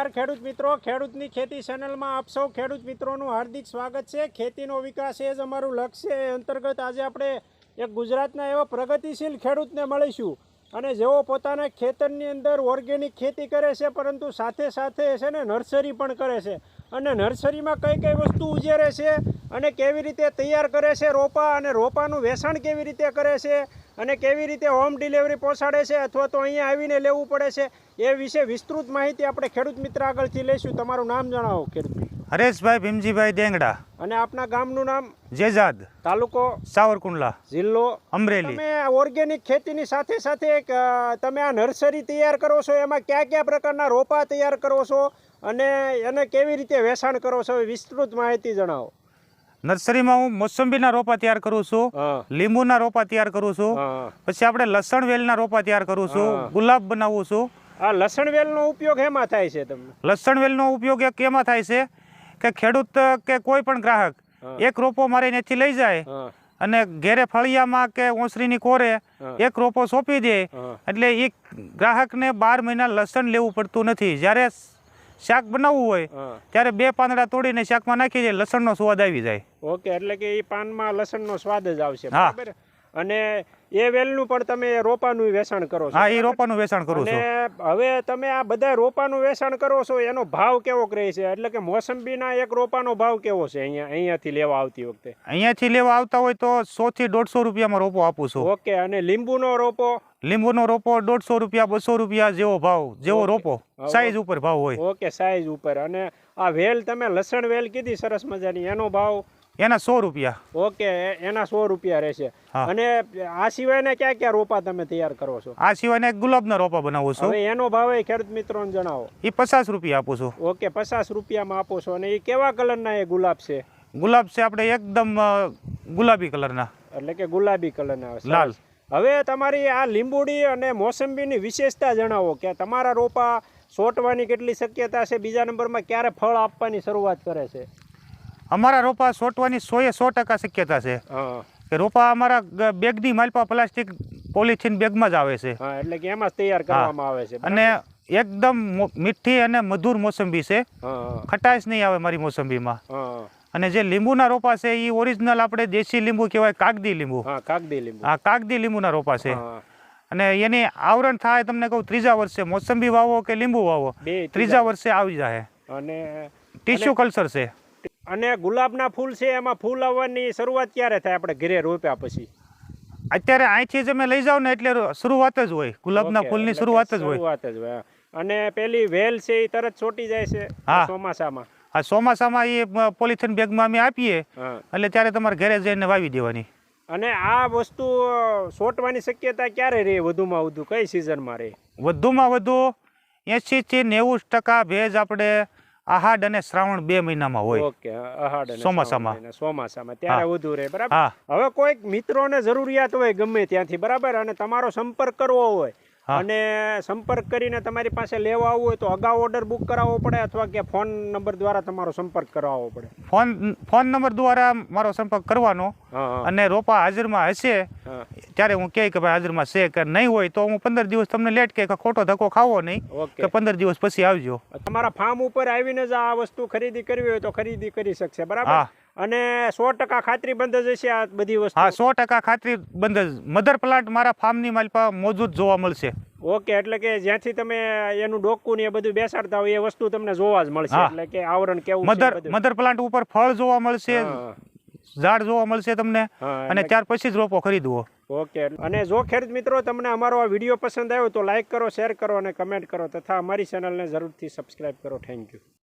નમસ્કાર ખેડૂત મિત્રો. ખેડૂતની ખેતી ચેનલમાં આપ સૌ ખેડૂત મિત્રોનું હાર્દિક સ્વાગત છે. ખેતીનો વિકાસ એ જ અમારું લક્ષ્ય એ અંતર્ગત આજે આપણે એક ગુજરાતના એવા પ્રગતિશીલ ખેડૂતને મળીશું. અને જેઓ પોતાના ખેતરની અંદર ઓર્ગેનિક ખેતી કરે છે, પરંતુ સાથે સાથે છે ને નર્સરી પણ કરે છે. અને નર્સરીમાં કઈ કઈ વસ્તુ ઉજેરે છે અને કેવી રીતે તૈયાર કરે છે રોપા અને રોપાનું વેચાણ કેવી રીતે કરે છે અને કેવી રીતે હોમ ડિલિવરી પહોંચાડે છે અથવા તો અહીંયા આવીને લેવું પડે છે એ વિશે વિસ્તૃત માહિતી આપણે ખેડૂત મિત્ર આગળથી લઈશું. તમારું નામ જણાવો ખેડૂત હરેશભાઈ ભીમજીભાઈ દેંગડા અને આપના ગામનું નામ? જેજાદ. તાલુકો? સાવરકુંડલા. જિલ્લો? અમરેલી. તમે ઓર્ગેનિક ખેતીની સાથે સાથે તમે આ નર્સરી તૈયાર કરો છો એમાં કયા કયા પ્રકારના રોપા તૈયાર કરો છો અને એને કેવી રીતે વેચાણ કરો છો વિસ્તૃત માહિતી જણાવો. નર્સરીમાં હું મોસંબીના રોપા તૈયાર કરું છું લીંબુના રોપા તૈયાર કરું છું પછી આપણે લસણ વેલના રોપા તૈયાર કરું છું ગુલાબ બનાવું છું. આ લસણ વેલનો ઉપયોગ એમાં થાય છે તમને? લસણ વેલનો ઉપયોગ એક એમાં થાય છે કે ખેડૂત કે કોઈ પણ ગ્રાહક એક રોપો મારે ત્યાંથી લઈ જાય અને ઘેરે ફળિયામાં કે ઓસરીની કોરે એક રોપો સોંપી દે એટલે એ ગ્રાહકને બાર મહિના લસણ લેવું પડતું નથી. જ્યારે શાક બનાવવું હોય ત્યારે બે પાંદડા તોડીને શાકમાં નાખી જાય લસણનો સ્વાદ આવી જાય. ઓકે એટલે કે એ પાનમાં લસણનો સ્વાદ જ આવશે. બરાબર? અને એ વેલનું પણ તમે રોપાનું વેચાણ કરો છો હા એ રોપાનું વેચાણ કરું છું. હવે તમે આ બધા રોપાનું વેચાણ કરો છો એનો ભાવ કેવો રહે છે? એટલે કે મોસંબીના એક રોપાનો ભાવ કેવો છે? અહીંયા અહીંયાથી લેવા આવતી વખતે. અહીંયાથી લેવા આવતા હોય તો સો થી દોઢસો રૂપિયામાં રોપો આપું છું. ઓકે અને લીંબુનો રોપો? લીંબુનો રોપો દોઢસો રૂપિયા બસો રૂપિયા જેવો ભાવ જેવો રોપો. સાઈઝ ઉપર ભાવ હોય. ઓકે સાઈઝ ઉપર. અને આ વેલ તમે લસણ વેલ કીધી સરસ મજાની. એનો ભાવ? એના સો રૂપિયા. ઓકે એના સો રૂપિયા રહેશે. અને આ સિવાયના ક્યાં ક્યાં રોપા તમે તૈયાર કરો છો? આ સિવાયના ગુલાબના રોપા બનાવો છો. હવે એનો ભાવ એ ખેડૂત મિત્રોને જણાવો. એ પચાસ રૂપિયા આપું છું. ઓકે પચાસ રૂપિયામાં આપો છો. અને એ કેવા કલરના એ ગુલાબ છે? ગુલાબ છે આપણે એકદમ ગુલાબી કલરના. એટલે કે ગુલાબી કલરના. લાલ. હવે તમારી આ લીંબુડી અને મોસંબીની વિશેષતા જણાવો કે તમારા રોપા સોટવાની કેટલી શક્યતા છે? બીજા નંબરમાં ક્યારે ફળ આપવાની શરૂઆત કરે છે? અમારા રોપા સોટવાની સોએ સો ટકા શક્યતા છે. કે રોપા અમારા બેગની માલપા પ્લાસ્ટિક પોલિથીન બેગમાં જ આવે છે. એટલે કે એમાં જ તૈયાર કરવામાં આવે છે. અને એકદમ મીઠી અને મધુર મોસંબી છે. ખટાશ નહીં આવે મારી મોસંબીમાં. અને જે લીંબુના રોપા છે એ ઓરિજિનલ આપણે દેશી લીંબુ કહેવાય કાગદી લીંબુ. હા કાગદી લીંબુ. હા કાગદી લીંબુના રોપા છે. અને એની આવરણ થાય તમને કહું ત્રીજા વર્ષે મોસંબી વાવો કે લીંબુ વાવો ત્રીજા વર્ષે. આવી જાય. અને ટીસ્યુ કલ્ચર છે. અને ગુલાબના ફૂલ છે એમાં ફૂલ આવવાની શરૂઆત ક્યારે થાય આપણે ઘરે રોપ્યા પછી? અત્યારે અહીંથી જ અમે લઈ જાવ ને એટલે શરૂઆત જ હોય. ગુલાબના ફૂલની શરૂઆત જ હોય. શરૂઆત જ હોય. અને પેલી વેલ છે એ તરત છોટી જાય છે. ચોમાસામાં. આ ચોમાસામાં એ પોલિથીન બેગમાં અમે આપીએ એટલે ત્યારે તમારે ઘરે જઈને વાવી દેવાની. અને આ વસ્તુ સોટવાની શક્યતા ક્યારે રહે વધુમાં વધુ? કઈ સિઝનમાં રહે? વધુમાં વધુ એંશી થી નેવું ટકા ભેજ આપણે આહાડ અને શ્રાવણ બે મહિનામાં હોય. ઓકે ચોમાસામાં. ચોમાસામાં. ત્યારે વધુ રહે બરાબર? હવે કોઈક મિત્રોને જરૂરિયાત હોય ગમે ત્યાંથી બરાબર? અને તમારો સંપર્ક કરવો હોય. અને સંપર્ક કરીને તમારી પાસે લેવા આવવું હોય તો અગાઉ ઓર્ડર બુક કરાવવો પડે અથવા કે ફોન નંબર દ્વારા તમારો સંપર્ક કરાવવો પડે. ફોન ફોન નંબર દ્વારા મારો સંપર્ક કરવાનો અને રોપા હાજરમાં હશે ત્યારે હું કહે કે ભાઈ હાજરમાં છે કે નહીં હોય તો હું પંદર દિવસ તમને લેટ કે ખોટો ધક્કો ખાવો નહીં કે પંદર દિવસ પછી આવજો. તમારા ફાર્મ ઉપર આવીને જ આ વસ્તુ ખરીદી કરવી હોય તો ખરીદી કરી શકશે બરાબર. અને સો ટકા ખાતરી બંધ જ હશે આ બધી વસ્તુ? હા સો ટકા ખાતરી બંધ જ. મધર પ્લાન્ટ મારા ફાર્મની માલપા મોજૂદ જોવા મળશે. ઓકે એટલે કે જ્યાંથી તમે એનું ડોકું ને એ બધું બેસાડતા હોય એ વસ્તુ તમને જોવા જ મળશે એટલે કે આવરણ કેવું મધર મધર પ્લાન્ટ ઉપર ફળ જોવા મળશે ઝાડ જોવા મળશે તમને અને ત્યાર પછી જ રોપો ખરીદવો. ઓકે અને જો ખેડૂત મિત્રો તમને અમારો આ વીડિયો પસંદ આવ્યો તો લાઇક કરો શેર કરો અને કમેન્ટ કરો તથા અમારી ચેનલને જરૂરથી સબસ્ક્રાઇબ કરો. Thank you.